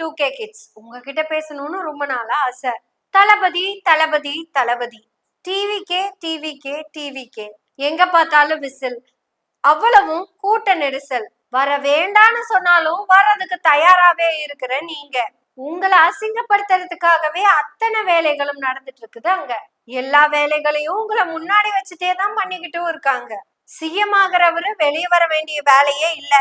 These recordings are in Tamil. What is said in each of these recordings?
டூ கே கிட்ஸ் உங்ககிட்ட பேசணும்னு ரொம்ப நாளா ஆசை. Thalapathy Thalapathy Thalapathy. TV K TV K TV K எங்க பார்த்தாலும் விசில். அவ்வளவும் கூட்ட நெரிசல். வர வேண்டான்னு சொன்னாலும் வர்றதுக்கு தயாராவே இருக்கிற நீங்க. உங்களை அசிங்கப்படுத்துறதுக்காகவே அத்தனை வேலைகளும் நடந்துட்டு இருக்குது அங்க. எல்லா வேலைகளையும் உங்களை முன்னாடி வச்சுட்டே தான் பண்ணிக்கிட்டும் இருக்காங்க. சிஎம் ஆகிறவரு வெளியே வர வேண்டிய வேலையே இல்ல.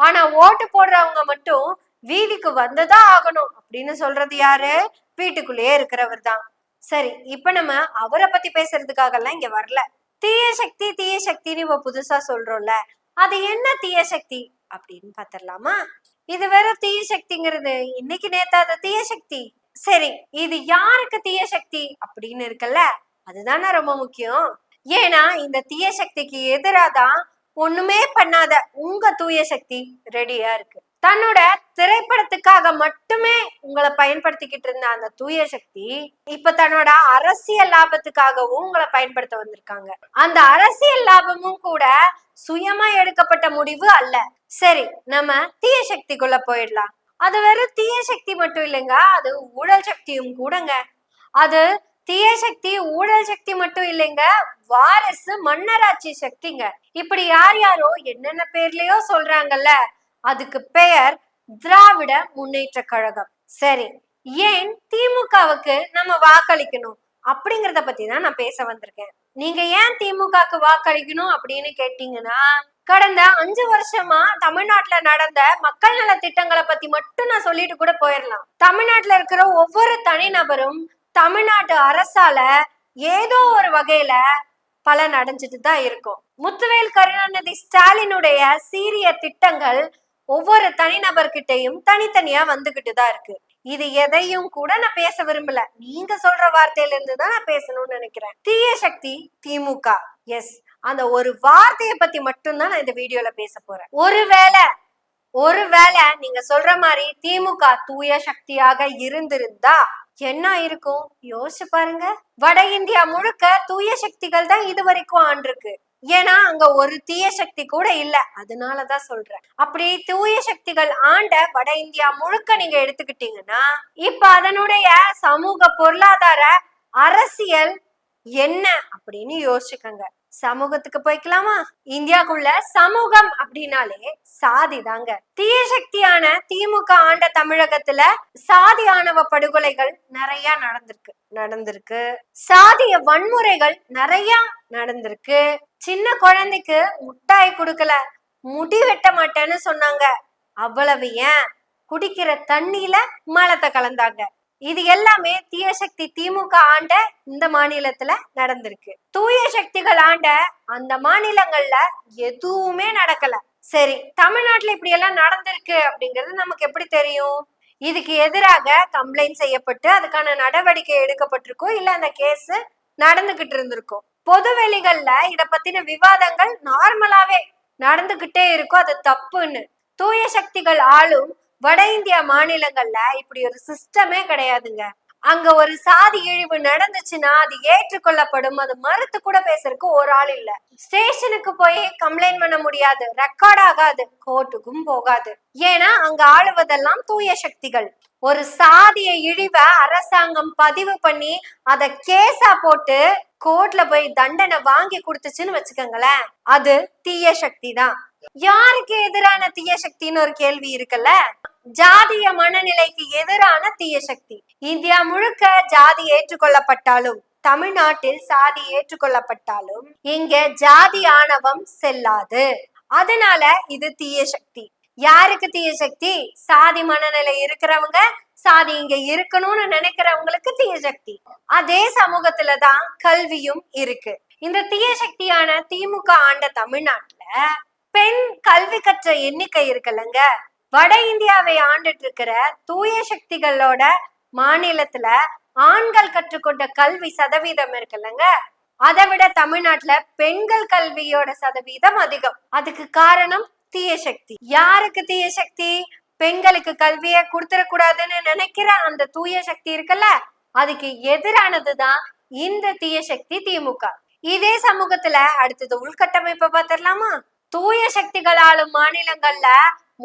ஆனா ஓட்டு போடுறவங்க மட்டும் வீதிக்கு வந்துதான் ஆகணும் அப்படின்னு சொல்றது யாரு? வீட்டுக்குள்ளேயே இருக்கிறவர் தான் சரி இப்ப நம்ம அவரை பத்தி பேசுறதுக்காக எல்லாம் இங்க வரல. தீய சக்தி தீய சக்தின்னு இப்ப புதுசா சொல்றோம்ல. அது என்ன தீய சக்தி அப்படின்னு பாத்திரலாமா? இது வேற தீய சக்திங்கிறது. இன்னைக்கு நேத்தாத அது தீய சக்தி. சரி இது யாருக்கு தீய சக்தி அப்படின்னு இருக்குல்ல? அதுதானே ரொம்ப முக்கியம். ஏன்னா இந்த தீய சக்திக்கு எதிராதான் ஒண்ணுமே பண்ணாத உங்க தூய சக்தி ரெடியா இருக்கு. தன்னோட திரைப்படத்துக்காக மட்டுமே உங்களை பயன்படுத்திக்கிட்டு இருந்த அந்த தூய சக்தி இப்ப தன்னோட அரசியல் லாபத்துக்காகவும் உங்களை பயன்படுத்த வந்திருக்காங்க. அந்த அரசியல் லாபமும் கூட சுயமா எடுக்கப்பட்ட முடிவு அல்ல. சரி நம்ம தீய சக்திக்குள்ள போயிடலாம். அது வெறும் தீய சக்தி மட்டும் இல்லைங்க அது ஊழல் சக்தியும் கூடங்க. அது தீய சக்தி ஊழல் சக்தி மட்டும் இல்லைங்க வாரிசு மன்னராட்சி சக்திங்க. இப்படி யார் யாரோ என்னென்ன பேர்லயோ சொல்றாங்கல்ல அதுக்கு பெயர் திராவிட முன்னேற்ற கழகம். சரி ஏன் திமுகவுக்கு நம்ம வாக்களிக்கணும்? அப்படிங்கறத பத்தி தான் நான் பேச வந்திருக்கேன். நீங்க ஏன் திமுகவுக்கு வாக்களிக்கணும் அப்படின்னு கேட்டீங்கன்னா கடந்த அஞ்சு வருஷமா தமிழ்நாட்டுல நடந்த மக்கள் நல திட்டங்களை பத்தி மட்டும் நான் சொல்லிட்டு கூட போயிடலாம் தமிழ்நாட்டுல இருக்கிற ஒவ்வொரு தனிநபரும் தமிழ்நாட்டு அரசால ஏதோ ஒரு வகையில பலன் அடைஞ்சிட்டு தான் இருக்கும். முத்துவேல் கருணாநிதி ஸ்டாலினுடைய சீரிய திட்டங்கள் ஒவ்வொரு தனிநபர்கிட்டையும் தனித்தனியா வந்துகிட்டு தான் இருக்கு. இது எதையும் கூட நான் பேச விரும்பல. நீங்க சொல்ற வார்த்தையில இருந்து தான் நான் பேசணும்னு நினைக்கிறேன். தீய சக்தி திமுக. எஸ் அந்த ஒரு வார்த்தையை பத்தி மட்டும்தான் நான் இந்த வீடியோல பேச போறேன். ஒருவேளை ஒருவேளை நீங்க சொல்ற மாதிரி திமுக தூய சக்தியாக இருந்திருந்தா என்ன இருக்கும்? யோசிச்சு பாருங்க. வட இந்தியா முழுக்க தூய சக்திகள் தான் இது வரைக்கும் ஆண்டிருக்கு. ஏன்னா அங்க ஒரு தீய சக்தி கூட இல்ல. அதனாலதான் சொல்றேன். அப்படி தூய சக்திகள் ஆண்ட வட இந்தியா முழுக்க நீங்க எடுத்துக்கிட்டீங்கன்னா இப்ப அதனுடைய சமூக பொருளாதார அரசியல் என்ன அப்படின்னு யோசிச்சுக்கங்க. சமூகத்துக்கு போய்க்கலாமா? இந்தியாக்குள்ள சமூகம் அப்படின்னாலே சாதி தாங்க. தீய சக்தியான திமுக ஆண்ட தமிழகத்துல சாதி ஆணவ படுகொலைகள் நிறைய நடந்திருக்கு. நடந்திருக்கு. சாதிய வன்முறைகள் நிறைய நடந்திருக்கு. சின்ன குழந்தைக்கு முட்டாய் கொடுக்கல. முடி வெட்ட மாட்டேன்னு சொன்னாங்க. அவ்வளவு ஏன்? குடிக்கிற தண்ணியில மலத்தை கலந்தாங்க. இது எல்லாமே தீய சக்தி திமுக ஆண்ட இந்த மாநிலத்துல நடந்திருக்கு. தூய சக்திகள் ஆண்ட அந்த மாநிலங்கள்ல எதுவுமே நடக்கல. சரி தமிழ்நாட்டுல இப்படி எல்லாம் நடந்திருக்கு அப்படிங்கிறது நமக்கு எப்படி தெரியும்? இதுக்கு எதிராக கம்ப்ளைண்ட் செய்யப்பட்டு அதுக்கான நடவடிக்கை எடுக்கப்பட்டிருக்கும் இல்ல அந்த கேஸ் நடந்துகிட்டு இருந்திருக்கும் பொதுவெளிகள்ல இத பத்தின விவாதங்கள் நார்மலாவே நடந்துகிட்டே இருக்கும் அது தப்புன்னு. தூய சக்திகள் ஆளும் வட இந்தியா மாநிலங்கள்ல இப்படி ஒரு சிஸ்டமே கிடையாதுங்க. அங்க ஒரு சாதி இழிவு நடந்துச்சுன்னா அது ஏற்றுக்கொள்ளப்படும். அது மறுத்து கூட பேசுறதுக்கு ஒரு ஆள் இல்ல. ஸ்டேஷனுக்கு போய் கம்ப்ளைண்ட் பண்ண முடியாது. ரெக்கார்ட் ஆகாது. கோர்ட்டுக்கும் போகாது. ஏன்னா அங்க ஆளுவதெல்லாம் தூய சக்திகள். ஒரு சாதிய இழிவை அரசாங்கம் பதிவு பண்ணி அத கேஸா போட்டு கோர்ட்ல போய் தண்டனை வாங்கி கொடுத்துச்சுன்னு வச்சுக்கோங்களேன். அது தீய சக்தி தான். யாருக்கு எதிரான தீய சக்தின்னு ஒரு கேள்வி இருக்குல்ல? ஜாதிய மனநிலைக்கு எதிரான தீய சக்தி. இந்தியா முழுக்க ஜாதி ஏற்றுக்கொள்ளப்பட்டாலும் தமிழ்நாட்டில் சாதி ஏற்றுக்கொள்ளப்பட்டாலும் இங்க ஜாதி ஆணவம் செல்லாது. அதனால இது தீய சக்தி. யாருக்கு தீய சக்தி? சாதி மனநிலை இருக்கிறவங்க சாதி இங்க இருக்கணும்னு நினைக்கிறவங்களுக்கு தீய சக்தி. அதே சமூகத்துல தான் கல்வியும் இருக்கு. இந்த தீய சக்தியான திமுக ஆண்ட தமிழ்நாட்டுல பெண் கல்வி கற்ற எண்ணிக்கை இருக்குல்லங்க. வட இந்தியாவை ஆண்டுட்டு இருக்கிற தூய சக்திகளோட மாநிலத்துல ஆண்கள் கற்றுக்கொண்ட கல்வி சதவீதம் இருக்குல்லங்க. அதை விட தமிழ்நாட்டுல பெண்கள் கல்வியோட சதவீதம் அதிகம். அதுக்கு காரணம் தீய சக்தி. யாருக்கு தீய சக்தி? பெண்களுக்கு கல்விய கொடுத்துடக்கூடாதுன்னு நினைக்கிற அந்த தூய சக்தி இருக்குல்ல அதுக்கு எதிரானதுதான் இந்த தீய சக்தி திமுக. இதே சமூகத்துல அடுத்தது உள்கட்டமைப்பை பார்த்துடலாமா? தூய சக்திகள் ஆளும் மாநிலங்கள்ல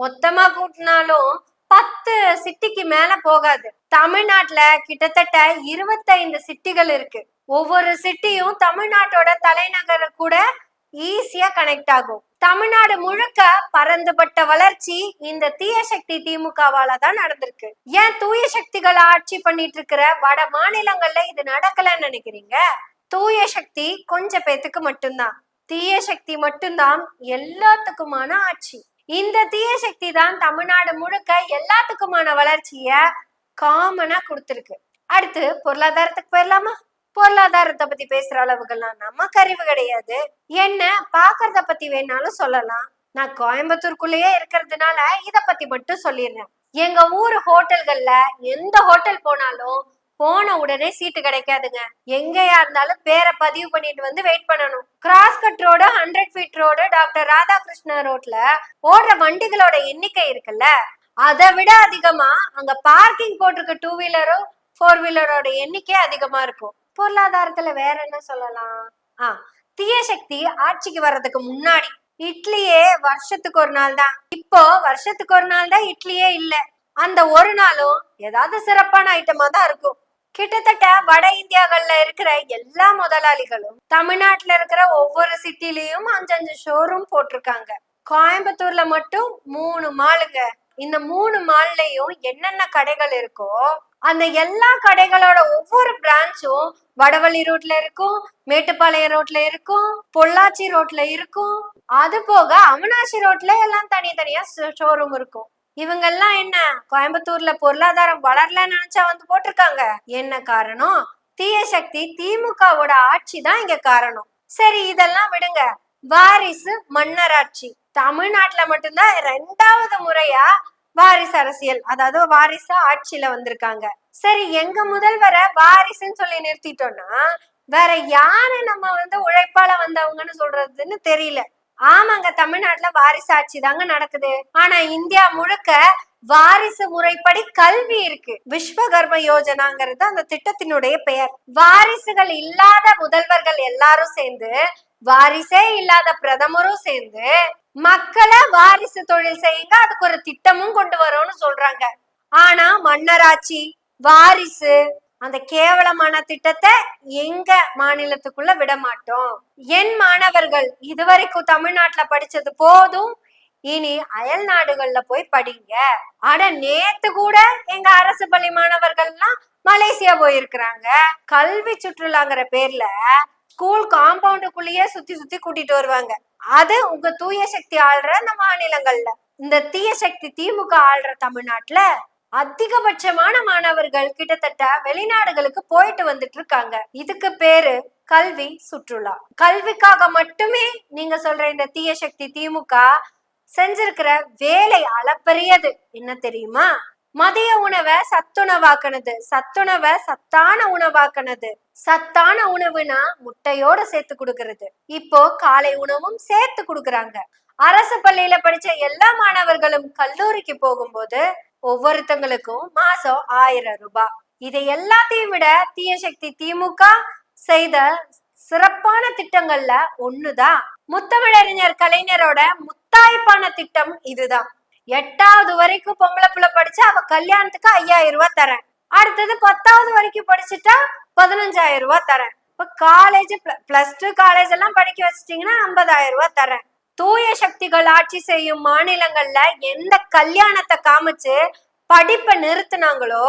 மொத்தமா கூட்டினாலும் பத்து சிட்டிக்கு மேல போகாது. தமிழ்நாட்டுல கிட்டத்தட்ட இருபத்தைந்து சிட்டிகள் இருக்கு. ஒவ்வொரு சிட்டியும் தமிழ்நாட்டோட தலைநகர் கூட ஈஸியா கனெக்ட் ஆகும். தமிழ்நாடு முழுக்க பரந்துபட்ட வளர்ச்சி இந்த தீய சக்தி திமுகவால தான் நடந்திருக்கு. ஏன் தூய சக்திகள் ஆட்சி பண்ணிட்டு இருக்கிற வட மாநிலங்கள்ல இது நடக்கலன்னு நினைக்கிறீங்க? தூய சக்தி கொஞ்ச பேத்துக்கு மட்டும்தான். தீய சக்தி மட்டும்தான் எல்லாத்துக்குமான ஆட்சி. இந்த தீய சக்தி தான் தமிழ்நாடு முழுக்க எல்லாத்துக்குமான வளர்ச்சிய காமனா கொடுத்துருக்கு. அடுத்து பொருளாதாரத்துக்கு போயிடலாமா பொருளாதாரத்தை பத்தி பேசுற அளவுகள்லாம் நமக்கு அறிவு கிடையாது. என்ன பாக்குறத பத்தி வேணாலும் சொல்லலாம். நான் கோயம்புத்தூருக்குள்ளேயே இருக்கிறதுனால இத பத்தி மட்டும் சொல்லிடுறேன். எங்க ஊர் ஹோட்டல்கள்ல எந்த ஹோட்டல் போனாலும் போன உடனே சீட்டு கிடைக்காதுங்க. எங்கயா இருந்தாலும் பேரை பதிவு பண்ணிட்டு வந்து வெயிட் பண்ணணும். Cross cut road hundred feet road doctor Radhakrishnan ரோட்ல ஓடுற வண்டிகளோட எண்ணிக்கை இருக்குல்ல? அதை விட அதிகமா அங்க பார்க்கிங் போட்டிருக்க டூ வீலரோ ஃபோர் வீலரோட எண்ணிக்கை அதிகமா இருக்கும். பொருளாதாரத்துல வேற என்ன சொல்லலாம்? ஆ தீய சக்தி ஆட்சிக்கு வர்றதுக்கு முன்னாடி இட்லியே வருஷத்துக்கு ஒரு நாள் தான். இப்போ வருஷத்துக்கு ஒரு நாள் தான் இட்லியே இல்ல. அந்த ஒரு நாளும் ஏதாவது சிறப்பான ஐட்டமா தான் இருக்கும். கிட்டத்தட்ட வட இந்தியாக்கள்ல இருக்கிற எல்லா முதலாளிகளும் தமிழ்நாட்டுல இருக்கிற ஒவ்வொரு சிட்டிலையும் அஞ்சஞ்சு ஷோரூம் போட்டிருக்காங்க. கோயம்புத்தூர்ல மட்டும் மூணு மாலுங்க. இந்த மூணு மால்லையும் என்னென்ன கடைகள் இருக்கோ அந்த எல்லா கடைகளோட ஒவ்வொரு பிரான்ச்சும் வடவள்ளி ரோட்ல இருக்கும் மேட்டுப்பாளையம் ரோட்ல இருக்கும் பொள்ளாச்சி ரோட்ல இருக்கும். அது போக அவனாசி ரோட்ல எல்லாம் தனித்தனியா ஷோரூம் இருக்கும். இவங்கெல்லாம் என்ன கோயம்புத்தூர்ல பொருளாதாரம் வளரலன்னு நினைச்சா வந்து போட்டிருக்காங்க. என்ன காரணம்? தீய சக்தி திமுகவோட ஆட்சி தான் இங்க காரணம். சரி இதெல்லாம் விடுங்க. வாரிசு மன்னராட்சி. தமிழ்நாட்டுல மட்டும்தான் ரெண்டாவது முறையா வாரிசு அரசியல் அதாவது வாரிசு ஆட்சியில வந்திருக்காங்க. சரி எங்க முதல்வரை வாரிசுன்னு சொல்லி நிறுத்திட்டோம்னா வேற யாரு நம்ம வந்து உழைப்பால வந்தவங்கன்னு சொல்றதுன்னு தெரியல. ஆமாங்க தமிழ்நாட்டுல வாரிசு ஆட்சி தாங்க நடக்குது. ஆனா இந்தியா முழுக்க வாரிசு முறைப்படி கல்வி இருக்கு. விஸ்வகர்ம யோஜனாங்கிறது அந்த திட்டத்தினுடைய பெயர். வாரிசுகள் இல்லாத முதல்வர்கள் எல்லாரும் சேர்ந்து வாரிசே இல்லாத பிரதமரும் சேர்ந்து மக்களை வாரிசு தொழில் செய்யுங்க அதுக்கு ஒரு திட்டமும் கொண்டு வரோம்னு சொல்றாங்க. ஆனா மன்னராட்சி வாரிசு அந்த கேவலமான திட்டத்தை எங்க மாநிலத்துக்குள்ள விட மாட்டோம் என் மாணவர்கள் இதுவரைக்கும் தமிழ்நாட்டுல படிச்சது போதும். இனி அயல் நாடுகள்ல போய் படிங்க. ஆனா நேத்து கூட எங்க அரசு பள்ளி மாணவர்கள்லாம் மலேசியா போயிருக்கிறாங்க. கல்வி சுற்றுலாங்கிற பேர்ல ஸ்கூல் காம்பவுண்டுக்குள்ளேயே சுத்தி சுத்தி கூட்டிட்டு வருவாங்க. அது உங்க தூய சக்தி ஆள்ற அந்த மாநிலங்கள்ல. இந்த தீய சக்தி திமுக ஆள்ற தமிழ்நாட்டுல. அதிகபட்சமான மாணவர்கள் கிட்டத்தட்ட வெளிநாடுகளுக்கு போயிட்டு வந்துட்டு இருக்காங்க. இதுக்கு பேரு கல்வி சுற்றுலா. கல்விக்காக மட்டுமே நீங்க சொல்ற இந்த தீய சக்தி திமுக செஞ்சிருக்கிற வேலை அளப்பரியது. என்ன தெரியுமா? மதிய உணவை சத்துணவாக்குனது. சத்துணவை சத்தான உணவாக்குனது. சத்தான உணவுனா முட்டையோட சேர்த்து கொடுக்கறது. இப்போ காலை உணவும் சேர்த்து கொடுக்கறாங்க. அரசு பள்ளியில படிச்ச எல்லா மாணவர்களும் கல்லூரிக்கு போகும்போது ஒவ்வொருத்தங்களுக்கும் மாசம் ஆயிரம் ரூபாய். இதை எல்லாத்தையும் விட தீய சக்தி திமுக செய்த சிறப்பான திட்டங்கள்ல ஒண்ணுதான். முத்தமிழறிஞர் கலைஞரோட முத்தாய்ப்பான திட்டம் இதுதான். எட்டாவது வரைக்கும் பொம்பளை பிள்ளை படிச்சா அவ கல்யாணத்துக்கு ஐயாயிரம் ரூபாய் தரேன். அடுத்தது பத்தாவது வரைக்கும் படிச்சுட்டா பதினஞ்சாயிரம் ரூபாய் தரேன். இப்ப காலேஜ் பிளஸ் டூ காலேஜ் எல்லாம் படிக்க வச்சிட்டீங்கன்னா ஐம்பதாயிரம் ரூபாய் தரேன். தூய சக்திகள் ஆட்சி செய்யும் மாநிலங்கள்ல எந்த கல்யாணத்தை காமிச்சு படிப்பை நிறுத்தினாங்களோ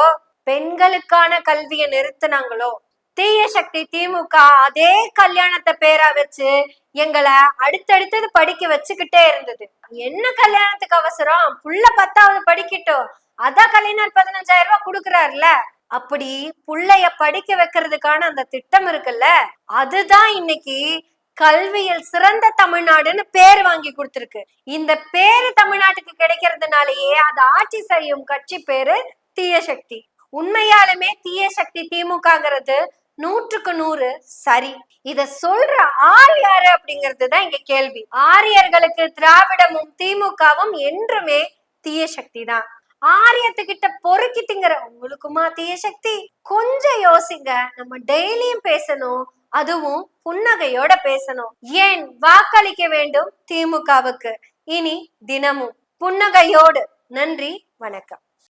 பெண்களுக்கான கல்வியை நிறுத்தினாங்களோ தீய சக்தி திமுக அதே கல்யாணத்தை பேரா வச்சு எங்களை அடுத்தடுத்தது படிக்க வச்சுக்கிட்டே இருந்தது. என்ன கல்யாணத்துக்கு அவசரம்? புள்ள பத்தாவது படிக்கட்டும். அதான் கலைஞர் பதினஞ்சாயிரம் ரூபாய் கொடுக்குறாருல. அப்படி புள்ளைய படிக்க வைக்கிறதுக்கான அந்த திட்டம் இருக்குல்ல அதுதான் இன்னைக்கு கல்வியில் சிறந்த தமிழ்நாடுன்னு பேர் வாங்கி கொடுத்துருக்கு. இந்த பேரு தமிழ்நாட்டுக்கு கிடைக்கிறதுனாலயே அது ஆட்சி செய்யும் கட்சி பேரு தீய சக்தி. உண்மையாலுமே தீய சக்தி திமுகங்கிறது நூற்றுக்கு நூறு சரி. இத சொல்ற ஆள் யாரு அப்படிங்கிறது தான் இங்க கேள்வி. ஆரியர்களுக்கு திராவிடமும் திமுகவும் என்றுமே தீய சக்தி தான் ஆரியத்துக்கிட்ட பொறுக்கி திங்கிற உங்களுக்குமா தீய சக்தி? கொஞ்சம் யோசிங்க. நம்ம டெய்லியும் பேசணும். அதுவும் புன்னகையோட பேசணும். ஏன் வாக்களிக்க வேண்டும் திமுகவுக்கு? இனி தினமும் புன்னகையோடு. நன்றி வணக்கம்.